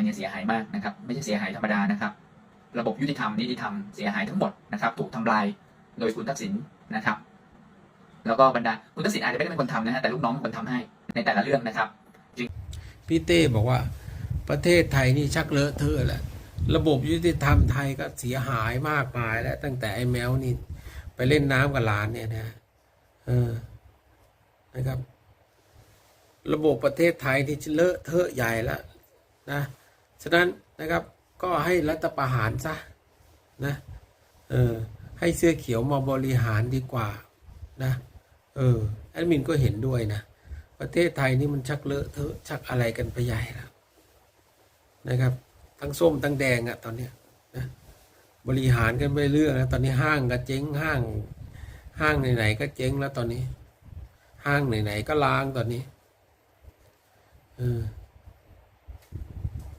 ยเนี่ยเสียหายมากนะครับ ไม่ใช่เสียหายธรรมดานะครับ ระบบยุติธรรมนิติธรรมเสียหายทั้งหมดนะครับถูกทำลายโดยคุณทักษิณนะครับ แล้วก็บรรดาคุณทักษิณอาจจะไม่ได้เป็นคนทำนะฮะแต่ลูกน้องเป็นคนทำให้ในแต่ละเรื่องนะครับพี่เต้บอกว่าประเทศไทยนี่ชักเลอะเทอะแหละระบบยุติธรรมไทยก็เสียหายมากมายแล้ว ตั้งแต่ไอ้แมวนี่ไปเล่นน้ำกับหลานเนี่ยนะเออนะครับ ระบบประเทศไทยที่เลอะเทอะใหญ่แล้วนะ ฉะนั้นนะครับก็ให้รัฐประหารซะนะเออให้เสื้อเขียวมาบริหารดีกว่านะเออแอดมินก็เห็นด้วยนะ ประเทศไทยนี่มันชักเลอะเทอะชักอะไรกันไปใหญ่แล้วนะครับ ทั้งส้มทั้งแดงอะตอนเนี้ยนะบริหารกันไปเรื่อยแล้วตอนนี้ห้างก็เจ๊งห้างห้างไหนๆก็เจ๊งแล้วตอนนี้ ห้างไหนๆก็ล้างตอนนี้เออ